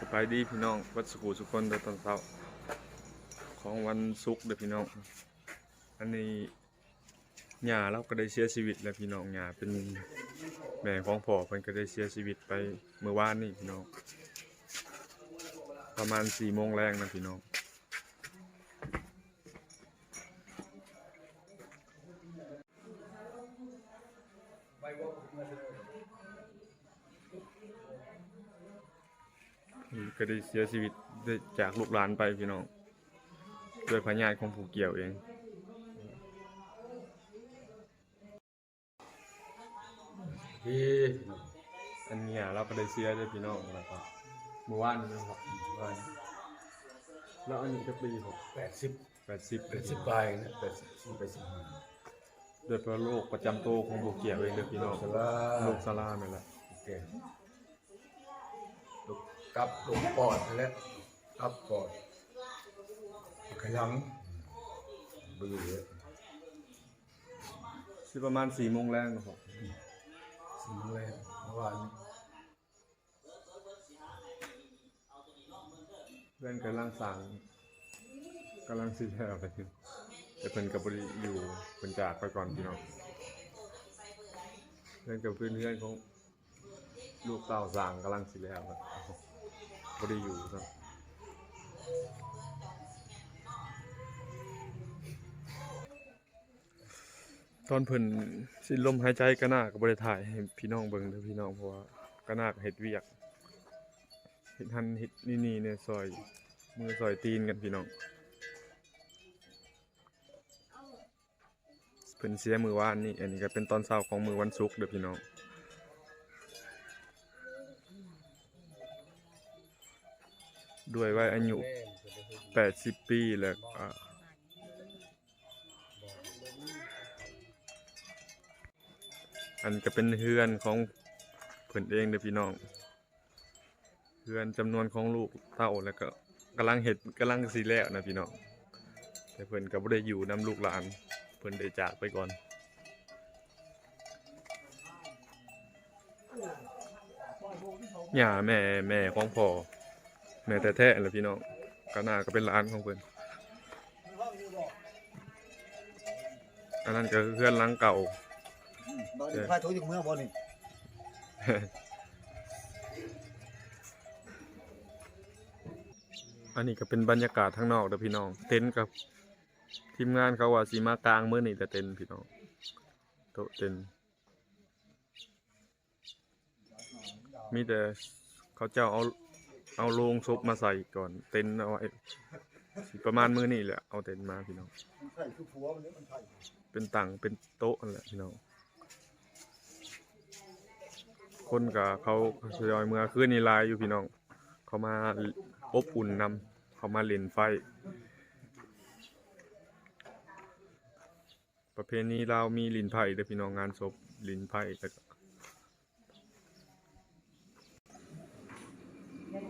สบายดีพี่น้องวัดสุขุสุคนเดตอนเช้าของวันศุกร์เด้อพี่น้อง อันนี้หย่าเราก็ได้เสียชีวิตแล้วพี่น้องหยาเป็นแม่ของพ่อเพิ่นก็ได้เสียชีวิตไปเมื่อวานนี้พี่น้อง ประมาณสี่โมงแรงนะพี่น้อง ก็ได้เสียชีวิตได้จากลูกหลานไปพี่น้องด้วยพญาติของผู้เกี่ยวเองพี่อันเนี้ยเราก็ได้เสียด้วยพี่น้องแล้วก็เมื่อวานนี้นะครับเมื่อวานแล้วอันนี้ก็ปีหกแปดสิบแปดสิบแปดสิบปลายนะแปดสิบสี่แปดสิบห้าด้วยเพราะโรคประจำตัวของผู้เกี่ยวเองเด้อพี่น้องสลาโรคซาร่านี่แหละโอเคลู กกับลูกปอดนั่นแหละกับปอดขยันเบื่อสิประมาณสี่โมงแรงนะครับสิ่งแรกเมื่อวานเพื่อนกำลังสั่งกำลังซีแถวไปถึงแต่เพิ่นกับบริอยู่เพิ่นจากไปก่อนพี่น้องเพื่อนกับเพื่อนเพื่อนของลูกเต่าสั่งกำลังสิแล้วครับ บริอยู่ครับตอนเพิ่นสิ้นลมหายใจก็น่าก็บ่ได้ถ่ายให้พี่น้องเบิ่งเด้อพี่น้องเพราะว่าก็น่าก็เฮ็ดเวียกเห็ดหันเห็ดนี่นี่เนี่ยซอยมือซอยตีนกันพี่น้องเพิ่นเสียมือวานนี่อันนี้ก็เป็นตอนเช้าของมือวันศุกร์เด้อพี่น้อง ด้วยวัยอายุ80 ปีแล้วอ่าอันก็เป็นเฮือนของเพิ่นเองเด้อพี่น้องเพื่อนจำนวนของลูกเท่าแล้วก็กำลังเห็ดกำลังสีแล้วนะพี่น้องแต่เพิ่นก็บ่ได้อยู่นำลูกหลาน เพิ่นได้จากไปก่อนย่าแม่แม่ของพ่อ แม่แท้ๆแหละพี่น้องก็น่าก็เป็นหลานของเพิ่นอันนั้นก็คือเพื่อนหลังเก่าบ่ได้พาทุกเมืองบ่นี่อันนี้ก็เป็นบรรยากาศข้างนอกเด้อพี่น้อง เต็นท์กับทีมงานเขาว่าสีมากลางมื้อนี่แต่เต็นท์พี่น้องโต๊ะเต็นท์มีแต่เขาเจ้าเอา เอาโลงศพมาใส่ก่อน เต็นท์เอาไว้สิประมาณมือนี่แหละเอาเต็นท์มาพี่น้อง มันใช่คือผัวมันนี่มันใช่เป็นตังเป็นโต๊ะนั่นแหละพี่น้อง คนกับเขาทยอยเมื่อคืนนี้หลายอยู่พี่น้อง เขามาอบอุ่นนำเขามาเล่นไฟ ประเพณีเราวมีลินไผ่เด้อพี่น้องงานศพลินไผ่แ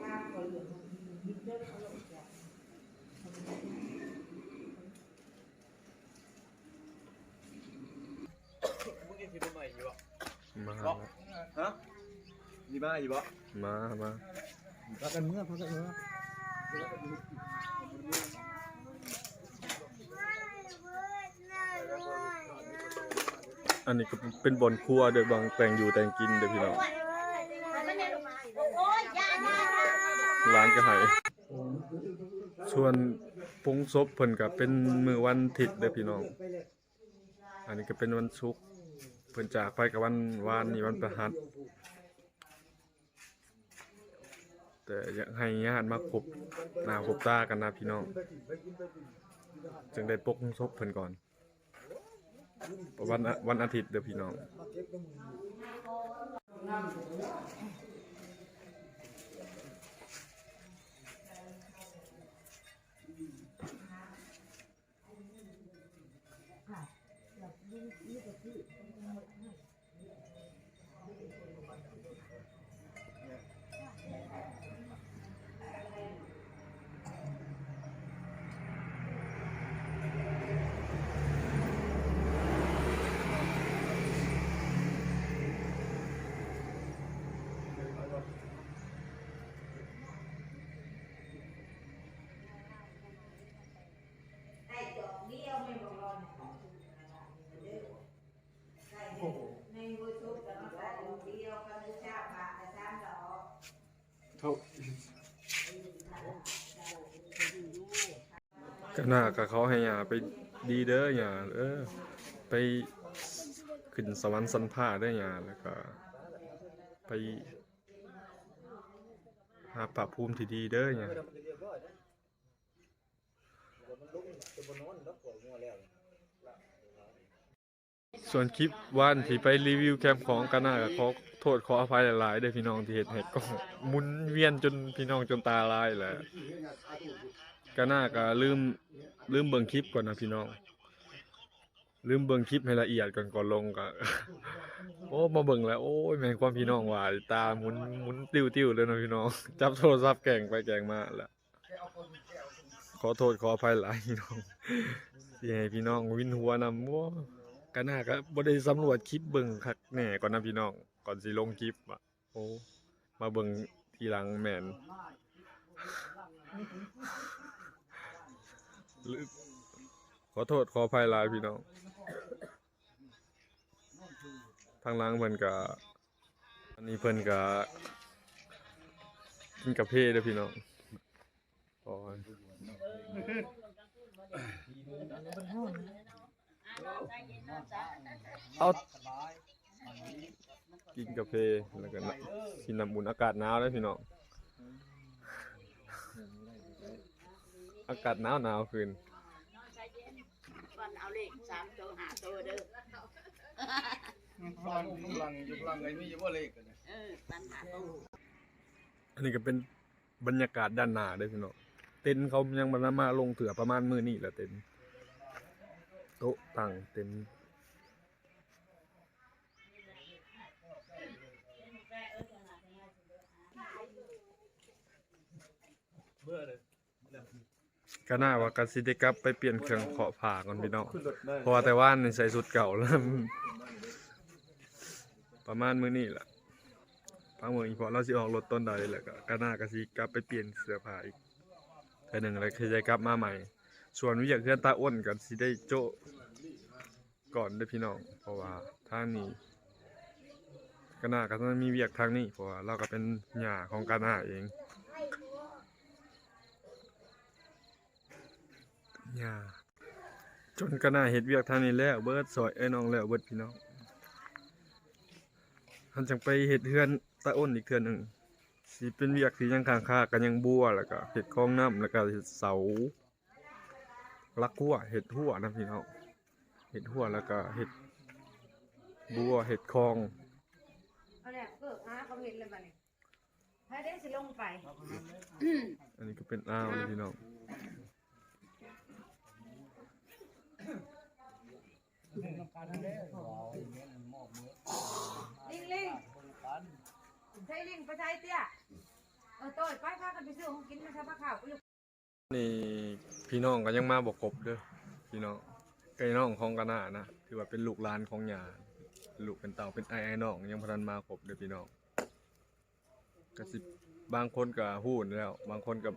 ล้วก็มาแล้วฮะมีมาอยู่บ่มามาพากันเมื่อพากันเมื่ออันนี้ก็เป็นบ่อนครัวเด้อบางแต่งอยู่แต่งกินเด้อพี่น้อง ร้านก็ใหายส่วนปรุงซบเพิ่นก็เป็นมือวันอาทิตย์เด้อพี่น้อง อันนี้ก็เป็นวันศุกร์เพิ่นจากไปกับวันวานนี่วันประหัสแต่อยากให้ญาติมาพบหน้าพบตากันนะพี่น้อง จึงได้ปกซบเพิ่นก่อนวันวันอาทิตย์เด้อพี่น้อง ทก็น่ากับเขาให้ยาไปดีเด้อยาเออไปขึ้นสวรรค์สันผ้าได้ยาแล้วก็ ไปหาปรับภูมิที่ดีเด้อยา ส่วนคลิปว่านที่ไปรีวิวแคมป์ของกันนาก็ขอโทษขออภัยหลายๆเด้อพี่น้องที่เห็นให้กล้องหมุนเวียนจนพี่น้องจนตาลายแหละกันนาก็ลืมลืมเบิ่งคลิปก่อนนะพี่น้อง ลืมเบิ่งคลิปให้ละเอียดก่อนก่อนลงก็โอ้มาเบิ่งแล้วโอ้ยแม่งความพี่น้องว่าตาหมุนหมุนติ้วๆเลยนะพี่น้อง จับโทรศัพท์แกล้งไปแกล้งมาแล้วขอโทษขออภัยหลายพี่น้องที่ให้พี่น้องวินหัวนำว่า กันน่าก็บ่ได้สำรวจคลิปเบิ่งคักแน่ก่อนนะพี่น้อง ก่อนสิลงคลิปอะโอ้มาเบิ่งทีหลังแม่นลืมขอโทษขออภัยหลายพี่น้องทางหล้างเพิ่นก็อันนี้เพิ่นก็กินกาแฟเด้อพี่น้องโอ้ย เอากินกาแฟแล้วก็น่ะกินน้ำอุ่นอากาศหนาวเด้อพี่น้องอากาศหนาวหนาวคืนฟันเอาเลขสามตัวหาตัวเด้อฟันกำลังอยู่กำลังไอ้นี่อยู่ว่าเลขกันเออฟันหาตัวอันนี้ก็เป็นบรรยากาศด้านหน้าเด้อพี่น้องเต็นท์เขายังมันมาลงเถื่อประมาณมื้อนี้แหละเต็นท์โต๊ะตั้งเต็น ท์ก็น่าว่ากสิได้กลับไปเปลี่ยนเครื่องเคาะผ้าก่อนพี่น้องเพราะว่าแต่ว่านี่ใส่สุดเก่าแล้ว ประมาณมื้อนี้แหละพังเมืองอีพอเราสิออกรถต้นใดแล้วก็ก็น่าก็สิกลับไปเปลี่ยนเสื้อผ้าอีกเทื่อหนึงแล้วคือจะกลับมาใหม่ ส่วนวิอยากเพื่อนตาอ้นก็สิได้โจะก่อนเด้อพี่น้อง เพราะว่าทางนี้ก็น่าก็ต้องมีเวียกทางนี้เพราะว่าเราก็เป็นหญ้าของกาน่าเอง หญ้าจนก็น่าเฮ็ดเวียกทางนี้แล้วเบิดซอยเอ้ยน้องแล้วเบิดพี่น้องหันจังไปเฮ็ดเฮือนตาอ้นอีกเทื่อหนึงสิเป็นเวียกที่ยังค้างคากันยังบัวแล้วก็เฮ็ดคลองน้ำแล้วก็เฮ็ดเสาลักหัวเฮ็ดหัวนะพี่น้องเฮ็ดหัวแล้วก็เฮ็ดบัวเฮ็ดคลองเอาเนี่ยเกิดหาเขาเห็นเลยบัดนี้ให้ได้สิลงไปอันนี้ก็เป็นอ่าว เลยพี่น้องลิงลิงใช่ลิงไปใช้เตี้ยเออโต้ยไปพากันไปซื้อของกินมาทำมาข่าวอยู่นี่พี่น้องก็ยังมาบ่ครบเด้อพี่น้องไก่น้องของกะนหานะถือว่าเป็นลูกหลานของหยาลูกเป็นเต่าเป็นไอ้ไอ้น้องยังบ่ทันมาครบเด้อพี่น้องก็สิบบางคนก็ฮู้แล้ว บางคนก็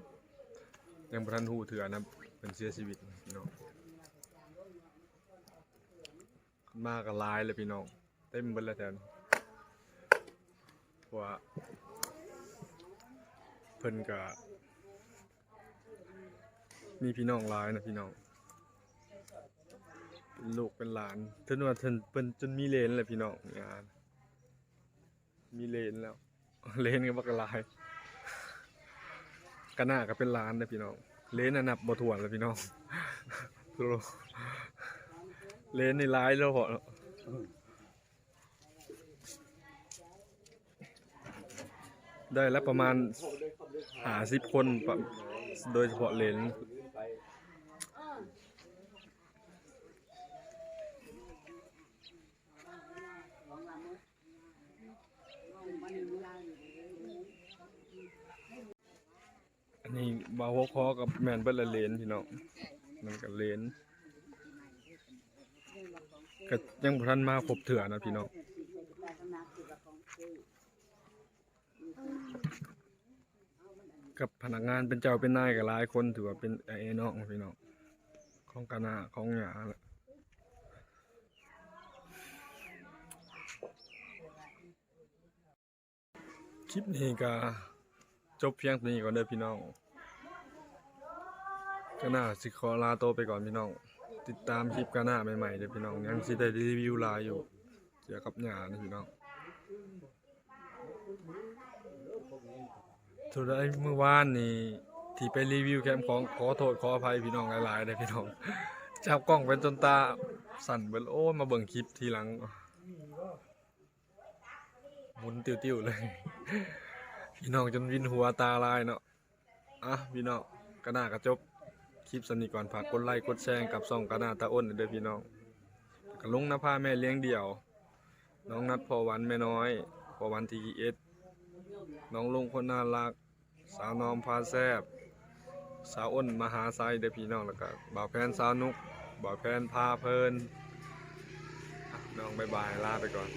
ยังบ่ทันฮู้เถื่อนะเป็นเสียชีวิตพี่น้อง มาก็หลายเลยพี่น้อง เต็มเบิดแล้วแทนเพราะว่าเพิ่นก็มีพี่น้องหลายนะพี่น้องเป็นลูกเป็นหลานจนว่าเพิ่นเพิ่นจนมีเลนเลยพี่น้องงานมีเลนแล้ว เลนก็บักลายกะหน้าก็เป็นล้านนะพี่น้อง เลนน่ะนับบ่ถ้วนแล้วพี่น้อง เลนในหลายแล้วเนาะได้แล้วประมาณหาสิบคนโดยเฉพาะเลนอันนี้บาวคอกับแมนเบลเลนพี่น้องมันกับเลน ก็ยังบ่ทันมาครบเถื่อนะพี่น้องกับพนักงานเป็นเจ้าเป็นนายกับหลายคนถือว่าเป็นไอ้น้องพี่น้องของกานาของหยาแหละคลิปนี้ก็จบเพียงเท่านี้ก่อนเด้อพี่น้องก็น่าสิขอลาโตไปก่อนพี่น้อง ติดตามคลิปกันหน้าใหม่ๆเด้อพี่น้องยังสิได้รีวิวลายอยู่เกี่ยวกับหญ้านะพี่น้องสุดท้เมื่อวานนี่ที่ไปรีวิวแคมป์ของขอโทษขออภัยพี่น้องหลายๆเด้อพี่น้องจับกล้องเป็นจนตาสั่นเบิดโอ้มาเบิ่งคลิปทีหลังหมุนติ้วๆเลย พี่น้องจนวินหัวตาลายเนาะอะพี่น้องก็น่ากระจบ คลิปสนิทก่อนฝากกดไลค์กดแชร์กับซ่องกระนาตาอ้นเด้อพี่น้องกระลุงนภาแม่เลี้ยงเดี่ยว น้องนัดพอวันแม่น้อย พอวันทีเอสน้องลุงคนน่ารัก สาวนอมพาแซบสาวอ้นมหาไซเด้อพี่น้องแล้วก็บ่าวแพนสาวนุกบ่าวแพนพาเพลินน้องบายบายลาไปก่อน